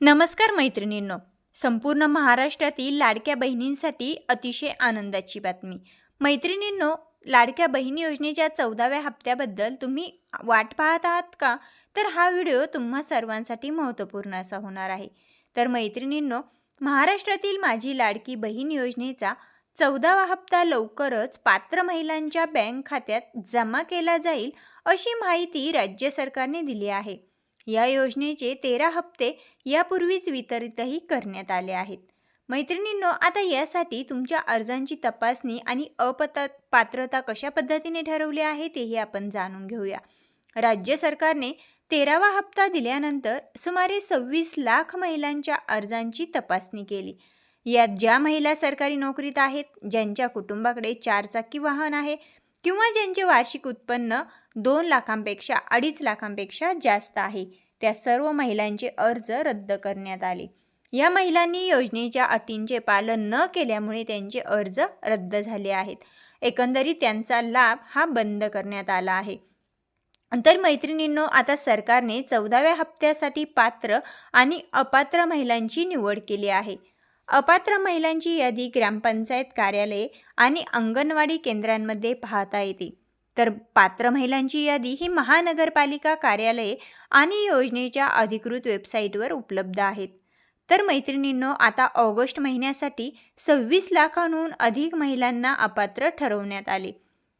नमस्कार मैत्रिणींनो. संपूर्ण महाराष्ट्रातील लाडक्या बहिणींसाठी अतिशय आनंदाची बातमी. मैत्रिणींनो लाडक्या बहिणी योजनेच्या चौदाव्या हप्त्याबद्दल तुम्ही वाट पाहत आहात का? तर हा व्हिडिओ तुम्हा सर्वांसाठी महत्त्वपूर्ण असा होणार आहे. तर मैत्रिणींनो महाराष्ट्रातील माझी लाडकी बहीण योजनेचा चौदावा हप्ता लवकरच पात्र महिलांच्या बँक खात्यात जमा केला जाईल अशी माहिती राज्य सरकारने दिली आहे. या योजनेचे तेरा हप्ते यापूर्वीच वितरितही करण्यात आले आहेत. मैत्रिणींनो आता यासाठी तुमच्या अर्जांची तपासणी आणि अपत पात्रता कशा पद्धतीने ठरवली आहे तेही आपण जाणून घेऊया. राज्य सरकारने तेरावा हप्ता दिल्यानंतर सुमारे सव्वीस लाख महिलांच्या अर्जांची तपासणी केली. यात ज्या महिला सरकारी नोकरीत आहेत ज्यांच्या कुटुंबाकडे चारचाकी वाहन आहे किंवा ज्यांचे वार्षिक उत्पन्न दोन लाखांपेक्षा अडीच लाखांपेक्षा जास्त आहे त्या सर्व महिलांचे अर्ज रद्द करण्यात आले. या महिलांनी योजनेच्या अटींचे पालन न केल्यामुळे त्यांचे अर्ज रद्द झाले आहेत. एकंदरीत त्यांचा लाभ हा बंद करण्यात आला आहे. तर मैत्रिणींनो आता सरकारने चौदाव्या हप्त्यासाठी पात्र आणि अपात्र महिलांची निवड केली आहे. अपात्र महिलांची यादी ग्रामपंचायत कार्यालये आणि अंगणवाडी केंद्रांमध्ये पाहता येते. तर पात्र महिलांची यादी ही महानगरपालिका कार्यालये आणि योजनेच्या अधिकृत वेबसाईटवर उपलब्ध आहेत. तर मैत्रिणींनो आता ऑगस्ट महिन्यासाठी सव्वीस लाखांहून अधिक महिलांना अपात्र ठरवण्यात आले.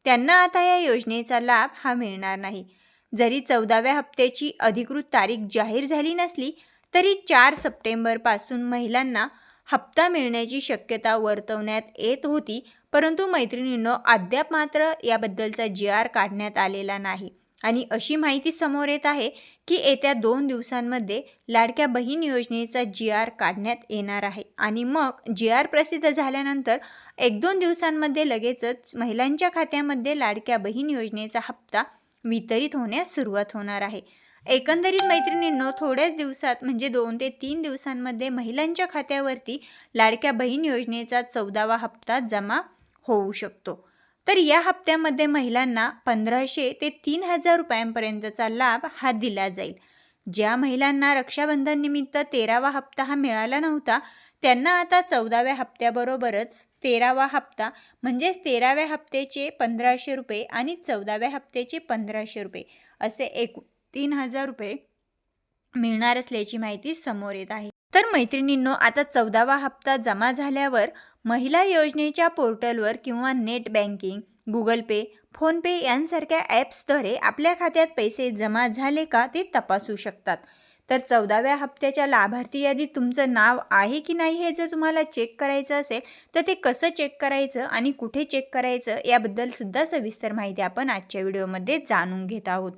त्यांना आता या योजनेचा लाभ हा मिळणार नाही. जरी चौदाव्या हप्त्याची अधिकृत तारीख जाहीर झाली नसली तरी चार सप्टेंबरपासून महिलांना हप्ता मिळण्याची शक्यता वर्तवण्यात येत होती परंतु मैत्रिणींनो अद्याप मात्र याबद्दलचा जी आर काढण्यात आलेला नाही. आणि अशी माहिती समोर येत आहे की येत्या दोन दिवसांमध्ये लाडक्या बहीण योजनेचा जी आर काढण्यात येणार आहे. आणि मग जी आर प्रसिद्ध झाल्यानंतर एक दोन दिवसांमध्ये लगेचच महिलांच्या खात्यामध्ये लाडक्या बहीण योजनेचा हप्ता वितरित होण्यास सुरुवात होणार आहे. एकंदरीत मैत्रिणींनो थोड्याच दिवसात म्हणजे दोन ते तीन दिवसांमध्ये महिलांच्या खात्यावरती लाडक्या बहीण योजनेचा चौदावा हप्ता जमा होऊ शकतो. तर या हप्त्यामध्ये महिलांना पंधराशे ते तीन हजार रुपयांपर्यंतचा लाभ हा दिला जाईल. ज्या महिलांना रक्षाबंधन निमित्त तेरावा हप्ता हा मिळाला नव्हता त्यांना आता चौदाव्या हप्त्याबरोबरच तेरावा हप्ता म्हणजेच तेराव्या हप्त्याचे पंधराशे रुपये आणि चौदाव्या हप्त्याचे पंधराशे रुपये असे एकूण तीन हजार रुपये मिळणार असल्याची माहिती समोर येत आहे. तर मैत्रिणींनो आता चौदावा हप्ता जमा झाल्यावर महिला योजनेच्या पोर्टलवर किंवा net banking Google Pay PhonePe यांसारख्या ॲप्सद्वारे आपल्या खात्यात पैसे जमा झाले का ते तपासू शकतात. तर चौदाव्या हप्त्याच्या लाभार्थी यादीत तुमचं नाव आहे की नाही हे जर तुम्हाला चेक करायचं असेल तर ते कसं चेक करायचं आणि कुठे चेक करायचं याबद्दल सुद्धा सविस्तर माहिती आपण आजच्या व्हिडिओमध्ये जाणून घेत आहोत.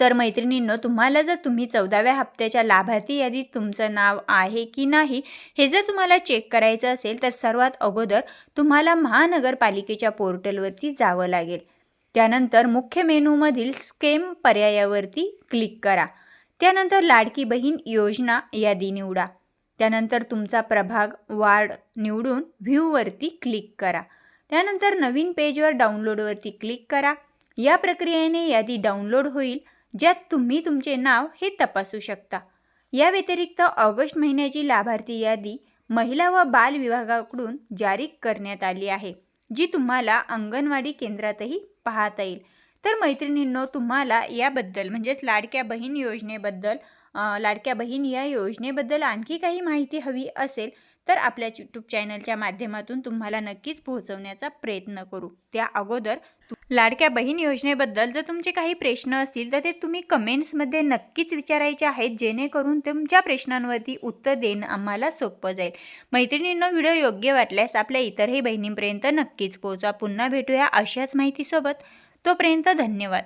तर मैत्रिणींनो तुम्हाला जर तुम्ही चौदाव्या हप्त्याच्या लाभार्थी यादीत तुमचं नाव आहे की नाही हे जर तुम्हाला चेक करायचं असेल तर सर्वात अगोदर तुम्हाला महानगरपालिकेच्या पोर्टलवरती जावं लागेल. त्यानंतर मुख्य मेनूमधील स्केम पर्यायावरती क्लिक करा. त्यानंतर लाडकी बहीण योजना यादी निवडा. त्यानंतर तुमचा प्रभाग वार्ड निवडून व्ह्यूवरती क्लिक करा. त्यानंतर नवीन पेजवर डाउनलोडवरती क्लिक करा. या प्रक्रियेने यादी डाउनलोड होईल. ज्यात तुम्ही तुमचे नाव हे तपासू शकता. या व्यतिरिक्त ऑगस्ट महिन्याची लाभार्थी यादी महिला व बाल विभागाकडून जारी करण्यात आली आहे जी तुम्हाला अंगणवाडी केंद्रातही पाहता येईल. तर मैत्रिणींनो तुम्हाला याबद्दल म्हणजेच लाडक्या बहीण योजनेबद्दल लाडक्या बहीण या योजनेबद्दल आणखी काही माहिती हवी असेल तर आपल्या यूट्यूब चॅनलच्या माध्यमातून तुम्हाला नक्कीच पोहोचवण्याचा प्रयत्न करू. त्या अगोदर लाडक्या बहीण योजनेबद्दल जर तुमचे काही प्रश्न असतील तर ते तुम्ही कमेंट्समध्ये नक्कीच विचारायचे आहेत. जेणेकरून तुमच्या प्रश्नांवरती उत्तर देणं आम्हाला सोपं जाईल. मैत्रिणींनो व्हिडिओ योग्य वाटल्यास आपल्या इतरही बहिणींपर्यंत नक्कीच पोहोचा पुन्हा भेटूया अशाच माहितीसोबत. तोपर्यंत धन्यवाद.